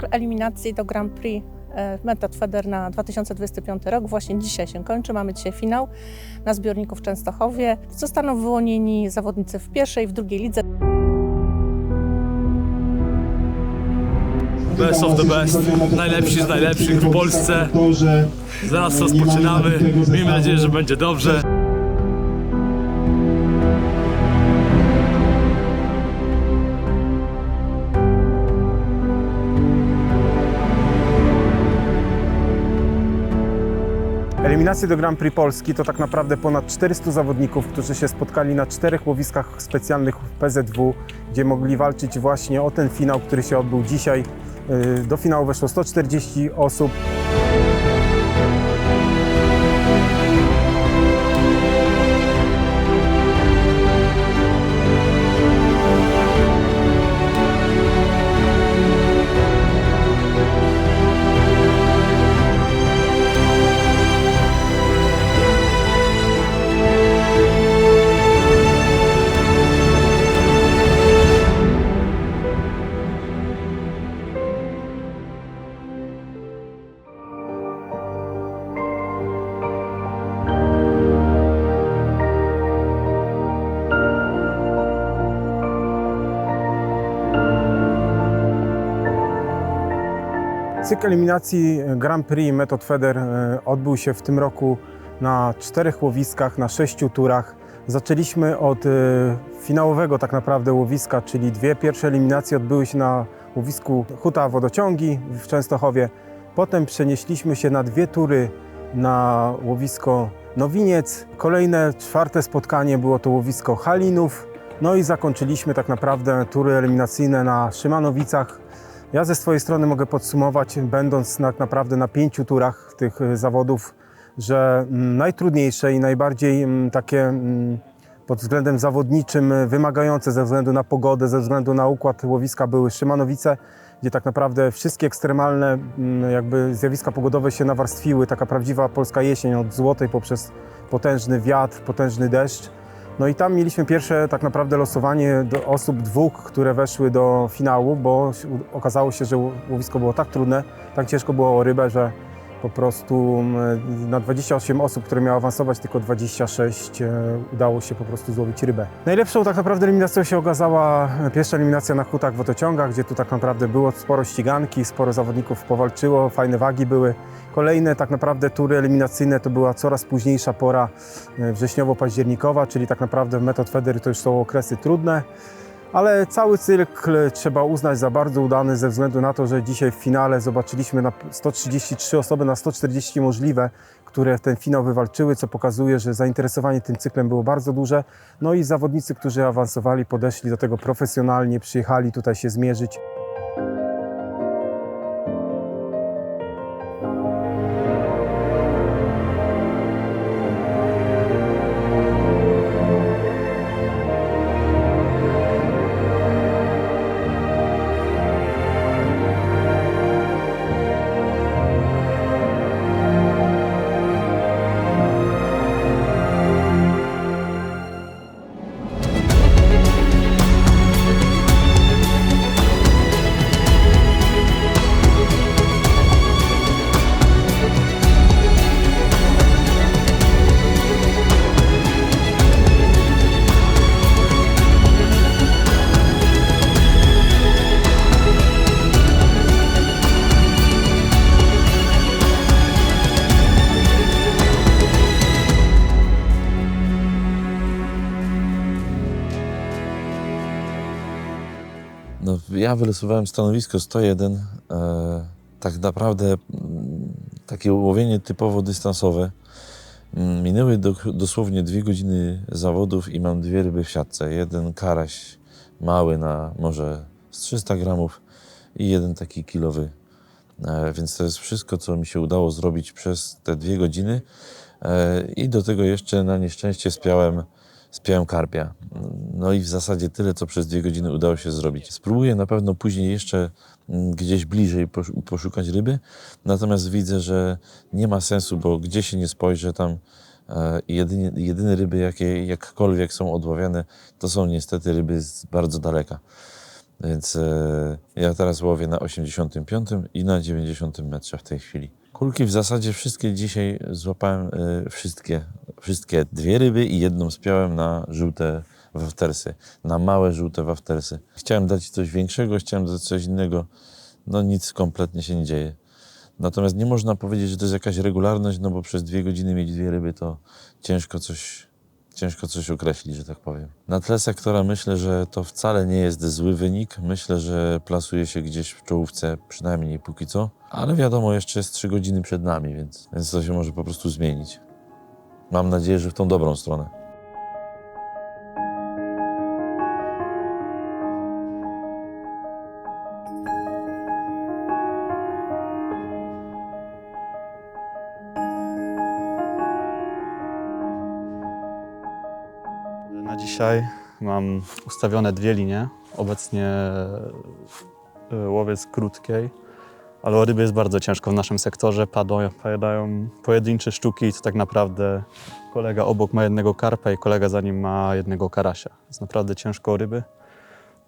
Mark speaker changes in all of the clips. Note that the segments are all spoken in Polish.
Speaker 1: Cykl eliminacji do Grand Prix e, Method Feder na 2025 rok właśnie dzisiaj się kończy. Mamy dzisiaj finał na zbiorniku w Częstochowie. Zostaną wyłonieni zawodnicy w pierwszej i w drugiej lidze.
Speaker 2: Best of the best. Najlepsi z najlepszych w Polsce. Zaraz rozpoczynamy. Miejmy nadzieję, że będzie dobrze.
Speaker 3: Eliminacje do Grand Prix Polski to tak naprawdę ponad 400 zawodników, którzy się spotkali na czterech łowiskach specjalnych PZW, gdzie mogli walczyć właśnie o ten finał, który się odbył dzisiaj. Yy, Do finału weszło 140 osób. Cykl eliminacji Grand Prix Method Feder e, odbył się w tym roku na czterech łowiskach, na sześciu turach. Zaczęliśmy od e, finałowego tak naprawdę łowiska, czyli dwie pierwsze eliminacje odbyły się na łowisku Huta Wodociągi w Częstochowie. Potem przenieśliśmy się na dwie tury na łowisko Nowiniec. Kolejne, czwarte spotkanie było to łowisko Halinów. No i zakończyliśmy tak naprawdę tury eliminacyjne na Szymanowicach. Ja ze swojej strony mogę podsumować, będąc tak naprawdę na pięciu turach tych y, zawodów, że mm, najtrudniejsze i najbardziej mm, takie mm, pod względem zawodniczym y, wymagające ze względu na pogodę, ze względu na układ łowiska były Szymanowice, gdzie tak naprawdę wszystkie ekstremalne jakby zjawiska pogodowe się nawarstwiły, taka prawdziwa polska jesień od złotej poprzez potężny wiatr, potężny deszcz. No i tam mieliśmy pierwsze tak naprawdę losowanie osób dwóch, które weszły do finału, bo okazało się, że łowisko było tak trudne, tak ciężko było o rybę, że po prostu mm, na 28 osób, które miały awansować, tylko 26 e, udało się po prostu złowić rybę. Najlepszą tak naprawdę eliminacją się okazała pierwsza eliminacja na hutach wodociągach, gdzie tu tak naprawdę było sporo ściganki, sporo zawodników powalczyło, fajne wagi były. Kolejne tak naprawdę tury eliminacyjne to była coraz późniejsza pora e, wrześniowo-październikowa, czyli tak naprawdę w Metod Federy to już są okresy trudne, ale cały cykl trzeba uznać za bardzo udany ze względu na to, że dzisiaj w finale zobaczyliśmy na 133 osoby na 140 możliwe, które ten finał wywalczyły, co pokazuje, że zainteresowanie tym cyklem było bardzo duże. No i zawodnicy, którzy awansowali, podeszli do tego profesjonalnie, przyjechali tutaj się zmierzyć.
Speaker 4: Ja wylosowałem stanowisko 101. E, tak naprawdę mm, takie łowienie typowo dystansowe. Mm, Minęły do, dosłownie dwie godziny zawodów i mam dwie ryby w siatce. Jeden karaś mały na może z 300 gramów i jeden taki kilowy. E, więc to jest wszystko, co mi się udało zrobić przez te dwie godziny. E, I do tego jeszcze na nieszczęście spiałem, spiałem karpia. No i w zasadzie tyle, co przez dwie godziny udało się zrobić. Spróbuję na pewno później jeszcze mm, gdzieś bliżej posz- poszukać ryby, natomiast widzę, że nie ma sensu, bo gdzie się nie spojrzę tam e, jedynie, jedyne ryby, jakie jakkolwiek są odławiane, to są niestety ryby z bardzo daleka. Więc e, ja teraz łowię na 85 i na 90 metrze w tej chwili. Kulki w zasadzie wszystkie dzisiaj złapałem, e, wszystkie, wszystkie dwie ryby i jedną spiałem na żółte waftersy, na małe żółte waftersy. Chciałem dać coś większego, chciałem dać coś innego, no nic kompletnie się nie dzieje. Natomiast nie można powiedzieć, że to jest jakaś regularność, no bo przez dwie godziny mieć dwie ryby to ciężko coś, ciężko coś określić, że tak powiem. Na tle sektora myślę, że to wcale nie jest zły wynik. Myślę, że plasuje się gdzieś w czołówce, przynajmniej póki co. Ale wiadomo, jeszcze jest trzy godziny przed nami, więc, więc to się może po prostu zmienić. Mam nadzieję, że w tą dobrą stronę.
Speaker 5: Dzisiaj mam ustawione dwie linie. Obecnie e, łowię z krótkiej, ale o ryby jest bardzo ciężko w naszym sektorze. Padają, pojedyncze sztuki i to tak naprawdę kolega obok ma jednego karpa i kolega za nim ma jednego karasia. Jest naprawdę ciężko o ryby.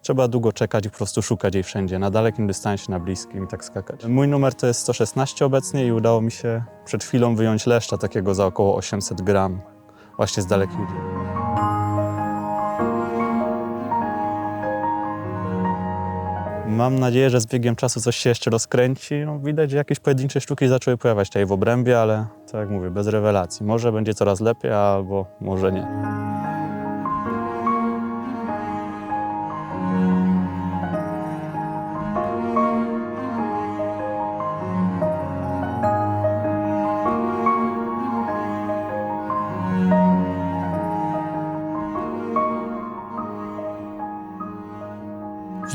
Speaker 5: Trzeba długo czekać i po prostu szukać jej wszędzie, na dalekim dystansie, na bliskim i tak skakać. Mój numer to jest 116 obecnie i udało mi się przed chwilą wyjąć leszcza takiego za około 800 gram właśnie z dalekiej. Mam nadzieję, że z biegiem czasu coś się jeszcze rozkręci. No, widać, że jakieś pojedyncze sztuki zaczęły pojawiać tutaj w obrębie, ale tak jak mówię, bez rewelacji. Może będzie coraz lepiej, albo może nie.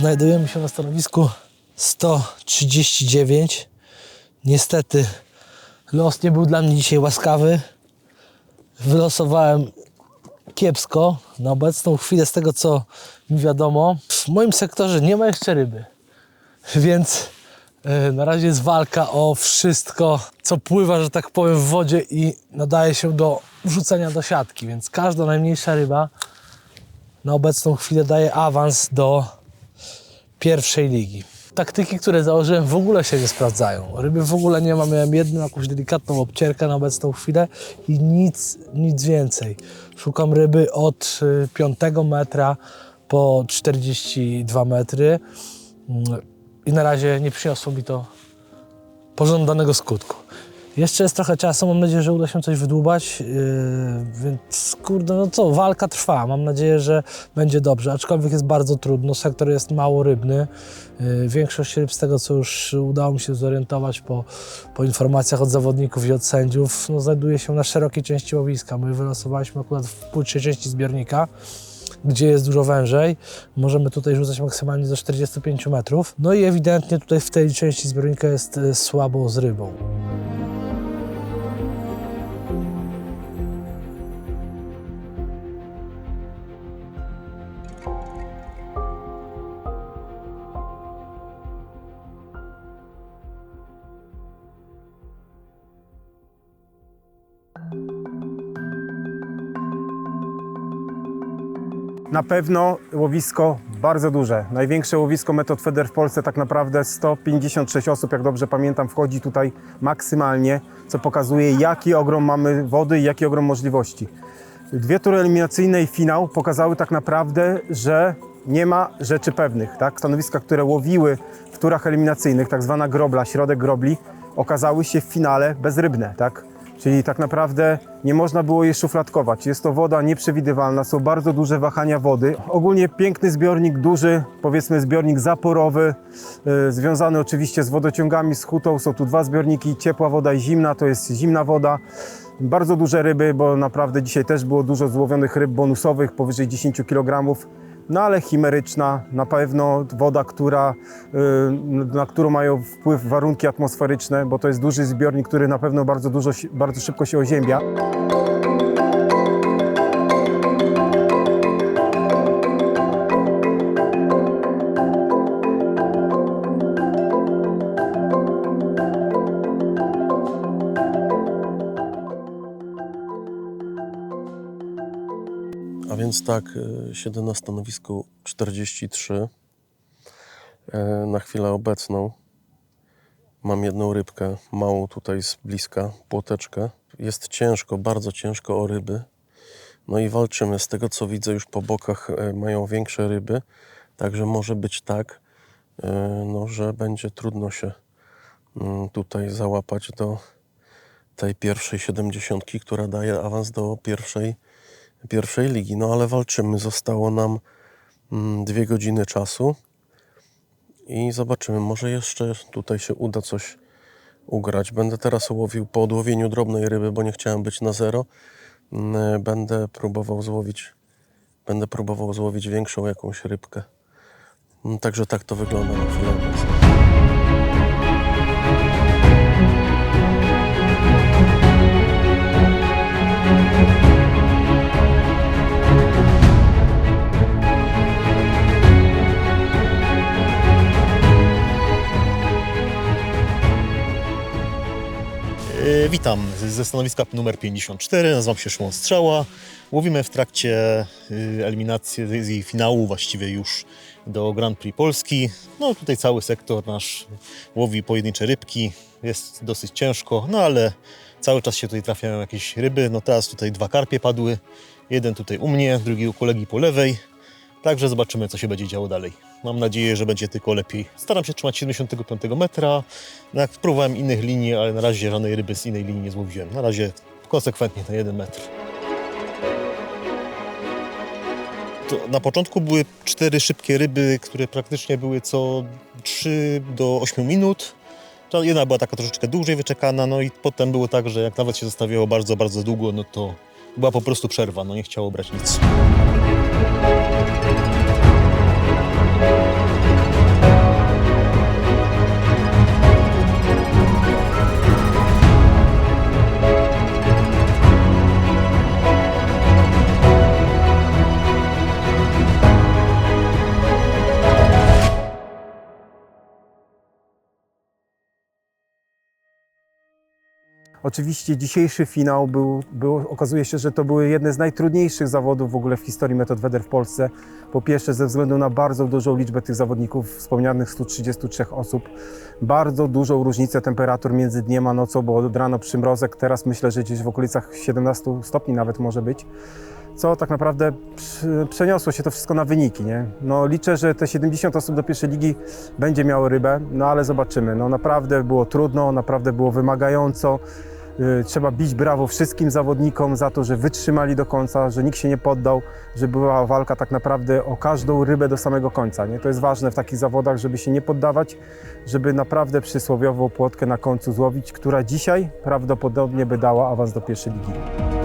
Speaker 6: Znajdujemy się na stanowisku 139. Niestety los nie był dla mnie dzisiaj łaskawy. Wylosowałem kiepsko. Na obecną chwilę, z tego co mi wiadomo, w moim sektorze nie ma jeszcze ryby. Więc e, na razie jest walka o wszystko, co pływa, że tak powiem, w wodzie i nadaje się do wrzucenia do siatki. Więc każda najmniejsza ryba na obecną chwilę daje awans do pierwszej ligi. Taktyki, które założyłem, w ogóle się nie sprawdzają. Ryby w ogóle nie ma. Miałem jedną jakąś delikatną obcierkę na obecną chwilę i nic, nic więcej. Szukam ryby od y, 5 metra po 42 metry Mm, i na razie nie przyniosło mi to pożądanego skutku. Jeszcze jest trochę czasu, mam nadzieję, że uda się coś wydłubać, yy, więc kurde, no co, walka trwa, mam nadzieję, że będzie dobrze, aczkolwiek jest bardzo trudno, sektor jest mało rybny, yy, większość ryb z tego, co już udało mi się zorientować po, po informacjach od zawodników i od sędziów, no, znajduje się na szerokiej części łowiska, my wylosowaliśmy akurat w płytszej części zbiornika, gdzie jest dużo wężej. Możemy tutaj rzucać maksymalnie do 45 metrów. No i ewidentnie tutaj w tej części zbiornika jest e, słabo z rybą.
Speaker 3: Na pewno łowisko bardzo duże. Największe łowisko Method Feder w Polsce tak naprawdę 156 osób, jak dobrze pamiętam, wchodzi tutaj maksymalnie, co pokazuje jaki ogrom mamy wody i jaki ogrom możliwości. Dwie tury eliminacyjne i finał pokazały tak naprawdę, że nie ma rzeczy pewnych. Tak? Stanowiska, które łowiły w turach eliminacyjnych, tak zwana grobla, środek grobli, okazały się w finale bezrybne. Tak? Czyli tak naprawdę nie można było je szufladkować. Jest to woda nieprzewidywalna, są bardzo duże wahania wody. Ogólnie piękny zbiornik, duży, powiedzmy zbiornik zaporowy, yy, związany oczywiście z wodociągami, z hutą. Są tu dwa zbiorniki, ciepła woda i zimna, to jest zimna woda. Bardzo duże ryby, bo naprawdę dzisiaj też było dużo złowionych ryb bonusowych, powyżej 10 kg. No ale chimeryczna, na pewno woda, która, yy, na którą mają wpływ warunki atmosferyczne, bo to jest duży zbiornik, który na pewno bardzo, dużo, bardzo szybko się oziębia.
Speaker 7: A więc tak, y, siedzę na stanowisku 43. E, Na chwilę obecną mam jedną rybkę, małą tutaj z bliska, płoteczkę. Jest ciężko, bardzo ciężko o ryby. No i walczymy. Z tego co widzę, już po bokach e, mają większe ryby. Także może być tak, e, no, że będzie trudno się mm, tutaj załapać do tej pierwszej siedemdziesiątki, która daje awans do pierwszej, pierwszej ligi. No ale walczymy. Zostało nam mm, dwie godziny czasu i zobaczymy. Może jeszcze tutaj się uda coś ugrać. Będę teraz łowił po odłowieniu drobnej ryby, bo nie chciałem być na zero. Mm, Będę próbował złowić, będę próbował złowić większą jakąś rybkę. Mm, Także tak to wygląda na chwilę.
Speaker 8: Witam ze stanowiska numer 54, nazywam się Szymon Strzała. Łowimy w trakcie y, eliminacji i finału właściwie już do Grand Prix Polski. No tutaj cały sektor nasz łowi pojedyncze rybki. Jest dosyć ciężko, no ale cały czas się tutaj trafiają jakieś ryby. No teraz tutaj dwa karpie padły. Jeden tutaj u mnie, drugi u kolegi po lewej. Także zobaczymy, co się będzie działo dalej. Mam nadzieję, że będzie tylko lepiej. Staram się trzymać 75 metra. No jak próbowałem innych linii, ale na razie żadnej ryby z innej linii nie złowiłem. Na razie konsekwentnie ten jeden metr. To na początku były cztery szybkie ryby, które praktycznie były co 3 do 8 minut. Jedna była taka troszeczkę dłużej wyczekana, no i potem było tak, że jak nawet się zostawiało bardzo, bardzo długo, no to była po prostu przerwa, no nie chciało brać nic. Thank you.
Speaker 3: Oczywiście dzisiejszy finał był, był, okazuje się, że to były jedne z najtrudniejszych zawodów w ogóle w historii metod Weder w Polsce. Po pierwsze ze względu na bardzo dużą liczbę tych zawodników, wspomnianych 133 osób, bardzo dużą różnicę temperatur między dniem a nocą, bo od rano przymrozek, teraz myślę, że gdzieś w okolicach 17 stopni nawet może być. Co tak naprawdę przeniosło się to wszystko na wyniki, nie? No liczę, że te 70 osób do pierwszej ligi będzie miało rybę, no ale zobaczymy. No naprawdę było trudno, naprawdę było wymagająco. Y, Trzeba bić brawo wszystkim zawodnikom za to, że wytrzymali do końca, że nikt się nie poddał, że była walka tak naprawdę o każdą rybę do samego końca. Nie? To jest ważne w takich zawodach, żeby się nie poddawać, żeby naprawdę przysłowiową płotkę na końcu złowić, która dzisiaj prawdopodobnie by dała awans do pierwszej ligi.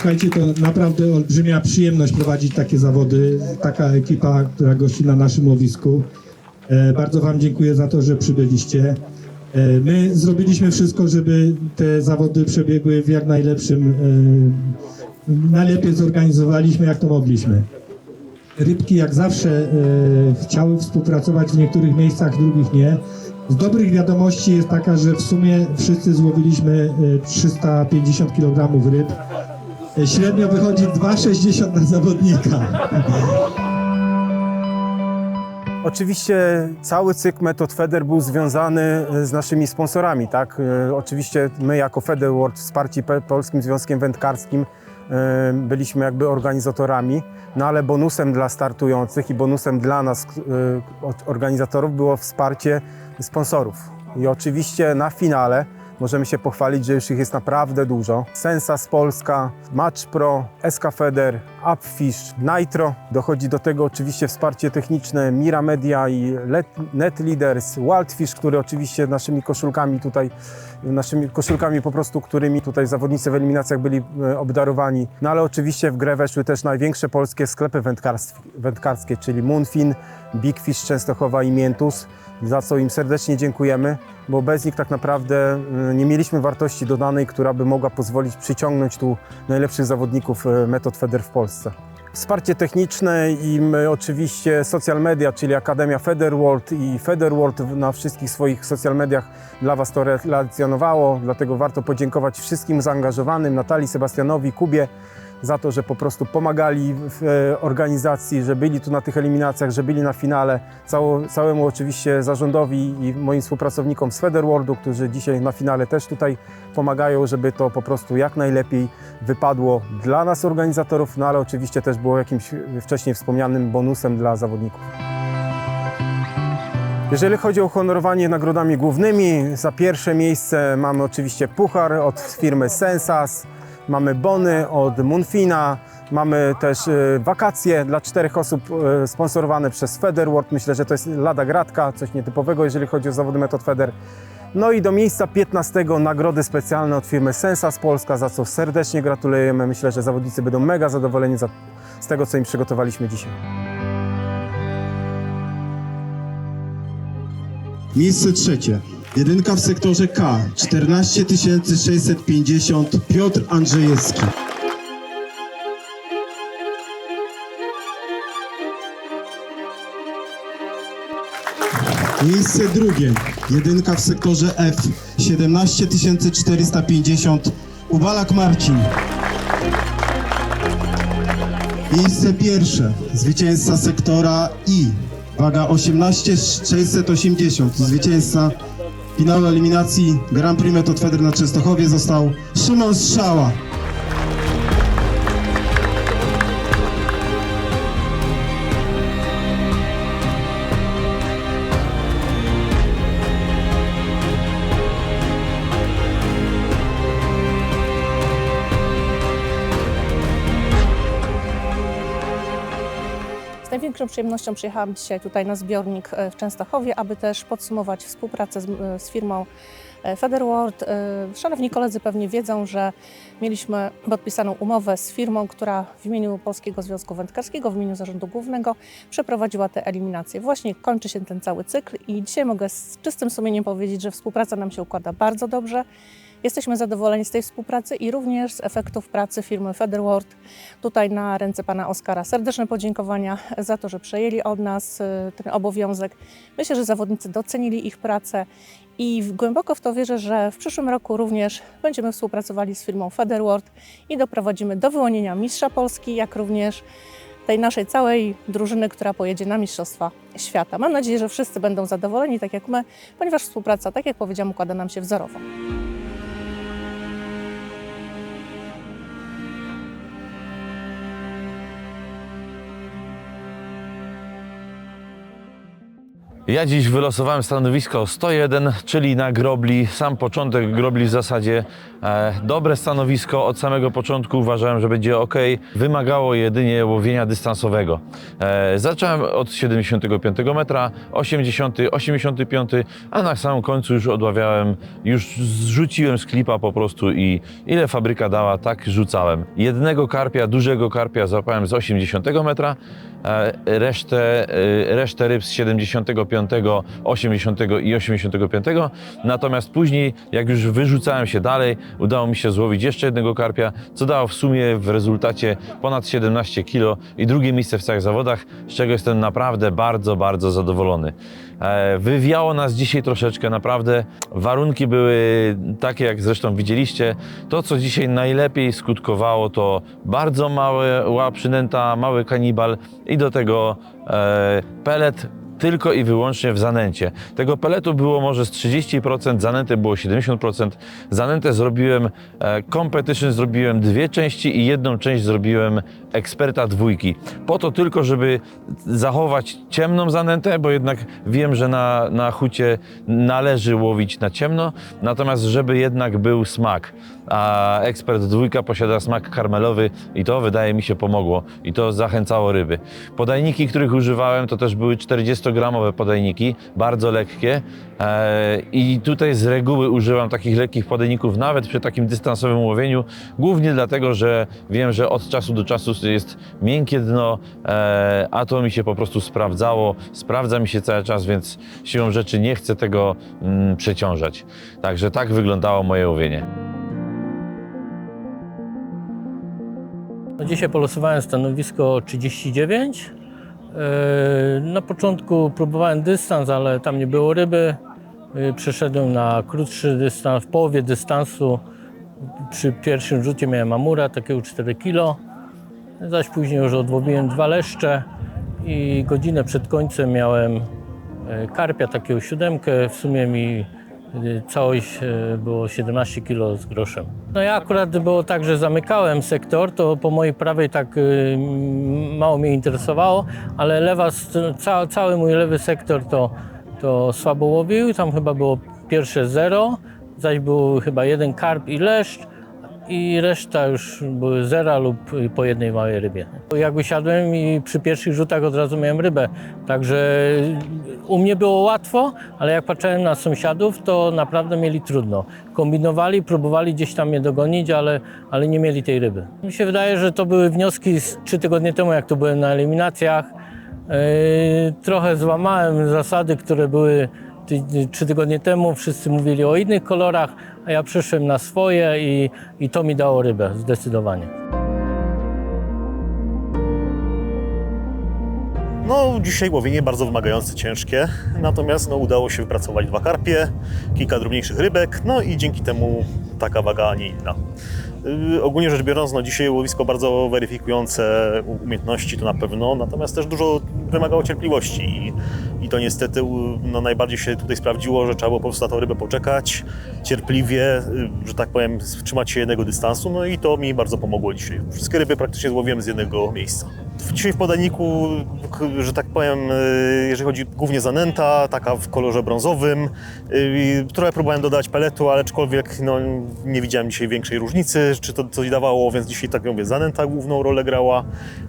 Speaker 9: Słuchajcie, to naprawdę olbrzymia przyjemność prowadzić takie zawody. Taka ekipa, która gości na naszym łowisku. E, bardzo Wam dziękuję za to, że przybyliście. E, my zrobiliśmy wszystko, żeby te zawody przebiegły w jak najlepszym, e, najlepiej zorganizowaliśmy, jak to mogliśmy. Rybki jak zawsze chciały współpracować w niektórych miejscach, w drugich nie. Z dobrych wiadomości jest taka, że w sumie wszyscy złowiliśmy e, 350 kg ryb. Średnio wychodzi 2,60 na zawodnika.
Speaker 3: Oczywiście cały cykl Metod Feder był związany e, z naszymi sponsorami, tak? E, Oczywiście my jako Feder World wsparci Polskim Związkiem Wędkarskim e, byliśmy jakby organizatorami, no ale bonusem dla startujących i bonusem dla nas e, organizatorów było wsparcie sponsorów. I oczywiście na finale możemy się pochwalić, że już ich jest naprawdę dużo. Sensas Polska, Match Pro, SK Feder, Upfish, Nitro. Dochodzi do tego oczywiście wsparcie techniczne Mira Media i Let- Net Leaders, Wildfish, który oczywiście naszymi koszulkami tutaj, naszymi koszulkami po prostu, którymi tutaj zawodnicy w eliminacjach byli e, obdarowani. No ale oczywiście w grę weszły też największe polskie sklepy wędkars- wędkarskie, czyli Moonfin, Big Fish Częstochowa i Mientus, za co im serdecznie dziękujemy, bo bez nich tak naprawdę e, nie mieliśmy wartości dodanej, która by mogła pozwolić przyciągnąć tu najlepszych zawodników e, metod Feder w Polsce. Wsparcie techniczne i my oczywiście social media, czyli Akademia Federworld i Federworld na wszystkich swoich social mediach dla Was to relacjonowało, dlatego warto podziękować wszystkim zaangażowanym, Natalii, Sebastianowi, Kubie, za to, że po prostu pomagali w e, organizacji, że byli tu na tych eliminacjach, że byli na finale. Cało, całemu oczywiście zarządowi i moim współpracownikom z Federworldu, którzy dzisiaj na finale też tutaj pomagają, żeby to po prostu jak najlepiej wypadło dla nas organizatorów, no ale oczywiście też było jakimś wcześniej wspomnianym bonusem dla zawodników. Jeżeli chodzi o honorowanie nagrodami głównymi, za pierwsze miejsce mamy oczywiście puchar od firmy Sensas, mamy bony od Munfina, mamy też e, wakacje dla czterech osób e, sponsorowane przez Federworld. Myślę, że to jest lada gratka, coś nietypowego, jeżeli chodzi o zawody metod Feder. No i do miejsca 15 nagrody specjalne od firmy Sensas Polska, za co serdecznie gratulujemy. Myślę, że zawodnicy będą mega zadowoleni za, z tego, co im przygotowaliśmy dzisiaj.
Speaker 9: Miejsce trzecie. Jedynka w sektorze K. 14 650 Piotr Andrzejewski. Miejsce drugie. Jedynka w sektorze F. 17 450 Ubalak Marcin. Miejsce pierwsze. Zwycięzca sektora I. Waga 18 680. Zwycięzca finału eliminacji Grand Prix Metod Feder na Częstochowie został Szymon Strzała.
Speaker 1: Z największą przyjemnością przyjechałam dzisiaj tutaj na zbiornik e, w Częstochowie, aby też podsumować współpracę z, e, z firmą e, Federworld. Szanowni koledzy pewnie wiedzą, że mieliśmy podpisaną umowę z firmą, która w imieniu Polskiego Związku Wędkarskiego, w imieniu Zarządu Głównego przeprowadziła te eliminacje. Właśnie kończy się ten cały cykl i dzisiaj mogę z czystym sumieniem powiedzieć, że współpraca nam się układa bardzo dobrze. Jesteśmy zadowoleni z tej współpracy i również z efektów pracy firmy Federworld. Tutaj na ręce pana Oskara serdeczne podziękowania za to, że przejęli od nas y, ten obowiązek. Myślę, że zawodnicy docenili ich pracę i głęboko w to wierzę, że w przyszłym roku również będziemy współpracowali z firmą Federworld i doprowadzimy do wyłonienia mistrza Polski, jak również tej naszej całej drużyny, która pojedzie na Mistrzostwa Świata. Mam nadzieję, że wszyscy będą zadowoleni, tak jak my, ponieważ współpraca, tak jak powiedziałam, układa nam się wzorowo.
Speaker 4: Ja dziś wylosowałem stanowisko 101, czyli na grobli. Sam początek grobli w zasadzie e, dobre stanowisko. Od samego początku uważałem, że będzie ok. Wymagało jedynie łowienia dystansowego. E, zacząłem od 75 metra, 80, 85, a na samym końcu już odławiałem, już zrzuciłem z klipa po prostu i ile fabryka dała, tak rzucałem. Jednego karpia, dużego karpia złapałem z 80 metra, resztę, e, resztę ryb z 75, 80 i 85. Natomiast później, jak już wyrzucałem się dalej, udało mi się złowić jeszcze jednego karpia, co dało w sumie w rezultacie ponad 17 kg i drugie miejsce w całych zawodach, z czego jestem naprawdę bardzo, bardzo zadowolony. E, Wywiało nas dzisiaj troszeczkę, naprawdę warunki były takie, jak zresztą widzieliście. To, co dzisiaj najlepiej skutkowało, to bardzo mała przynęta, mały kanibal i do tego e, pelet tylko i wyłącznie w zanęcie. Tego peletu było może z 30%, zanęty było 70%. Zanętę zrobiłem, e, competition zrobiłem dwie części i jedną część zrobiłem eksperta dwójki. Po to tylko, żeby zachować ciemną zanętę, bo jednak wiem, że na, na hucie należy łowić na ciemno, natomiast żeby jednak był smak. A ekspert dwójka posiada smak karmelowy i to wydaje mi się pomogło i to zachęcało ryby. Podajniki, których używałem, to też były 40-gramowe podajniki, bardzo lekkie e, i tutaj z reguły używam takich lekkich podajników nawet przy takim dystansowym łowieniu, głównie dlatego, że wiem, że od czasu do czasu jest miękkie dno, e, a to mi się po prostu sprawdzało, sprawdza mi się cały czas, więc siłą rzeczy nie chcę tego mm, przeciążać. Także tak wyglądało moje łowienie.
Speaker 6: No
Speaker 10: Dzisiaj polosowałem stanowisko 39. E, Na początku próbowałem dystans, ale tam nie było ryby. E, Przeszedłem na krótszy dystans, w połowie dystansu. Przy pierwszym rzucie miałem amura, takiego 4 kg. Zaś później już odłowiłem dwa leszcze i godzinę przed końcem miałem e, karpia, takiego siódemkę. W sumie mi e, całość e, było 17 kg z groszem. No ja akurat było tak, że zamykałem sektor, to po mojej prawej tak mało mnie interesowało, ale lewa, ca, cały mój lewy sektor to, to słabo łowił. Tam chyba było pierwsze zero, zaś był chyba jeden karp i leszcz i reszta już były zera lub po jednej małej rybie. Jak wysiadłem i przy pierwszych rzutach od razu miałem rybę, także u mnie było łatwo, ale jak patrzyłem na sąsiadów, to naprawdę mieli trudno. Kombinowali, próbowali gdzieś tam mnie dogonić, ale, ale nie mieli tej ryby. Mi się wydaje, że to były wnioski z trzy tygodnie temu, jak tu byłem na eliminacjach. Yy, trochę złamałem zasady, które były trzy tygodnie temu. Wszyscy mówili o innych kolorach, a ja przyszłem na swoje i, i to mi dało rybę, zdecydowanie.
Speaker 8: No, dzisiaj łowienie bardzo wymagające, ciężkie, natomiast no, udało się wypracować dwa karpie, kilka drobniejszych rybek, no i dzięki temu taka waga, a nie inna. Yy, ogólnie rzecz biorąc, no, dzisiaj łowisko bardzo weryfikujące umiejętności to na pewno, natomiast też dużo wymagało cierpliwości i, i to niestety no, najbardziej się tutaj sprawdziło, że trzeba było po prostu na tą rybę poczekać, cierpliwie, yy, że tak powiem, trzymać się jednego dystansu, no i to mi bardzo pomogło dzisiaj. Wszystkie ryby praktycznie złowiłem z jednego miejsca. Dzisiaj w podajniku, k- że tak powiem, y, jeżeli chodzi głównie zanęta, taka w kolorze brązowym. Y, Trochę próbowałem dodać peletu, ale aczkolwiek no, nie widziałem dzisiaj większej różnicy, czy to coś dawało, więc dzisiaj tak mówię, zanęta główną rolę grała.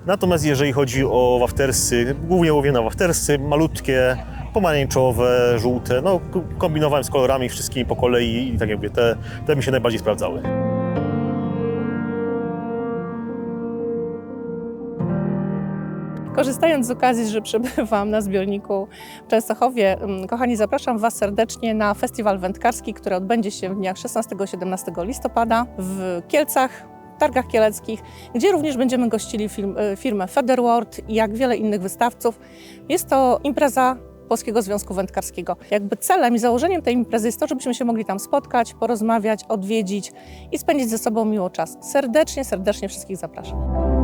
Speaker 8: Natomiast jeżeli chodzi o waftersy, głównie łowię na waftersy, malutkie, pomarańczowe, żółte, no kombinowałem z kolorami wszystkimi po kolei i tak te, te mi się najbardziej sprawdzały.
Speaker 1: Korzystając z okazji, że przebywam na zbiorniku w Częstochowie, mm, kochani, zapraszam Was serdecznie na festiwal wędkarski, który odbędzie się w dniach 16-17 listopada w Kielcach, Targach Kieleckich, gdzie również będziemy gościli film, e, firmę Federworld i jak wiele innych wystawców. Jest to impreza Polskiego Związku Wędkarskiego. Jakby celem i założeniem tej imprezy jest to, żebyśmy się mogli tam spotkać, porozmawiać, odwiedzić i spędzić ze sobą miło czas. Serdecznie, serdecznie wszystkich zapraszam.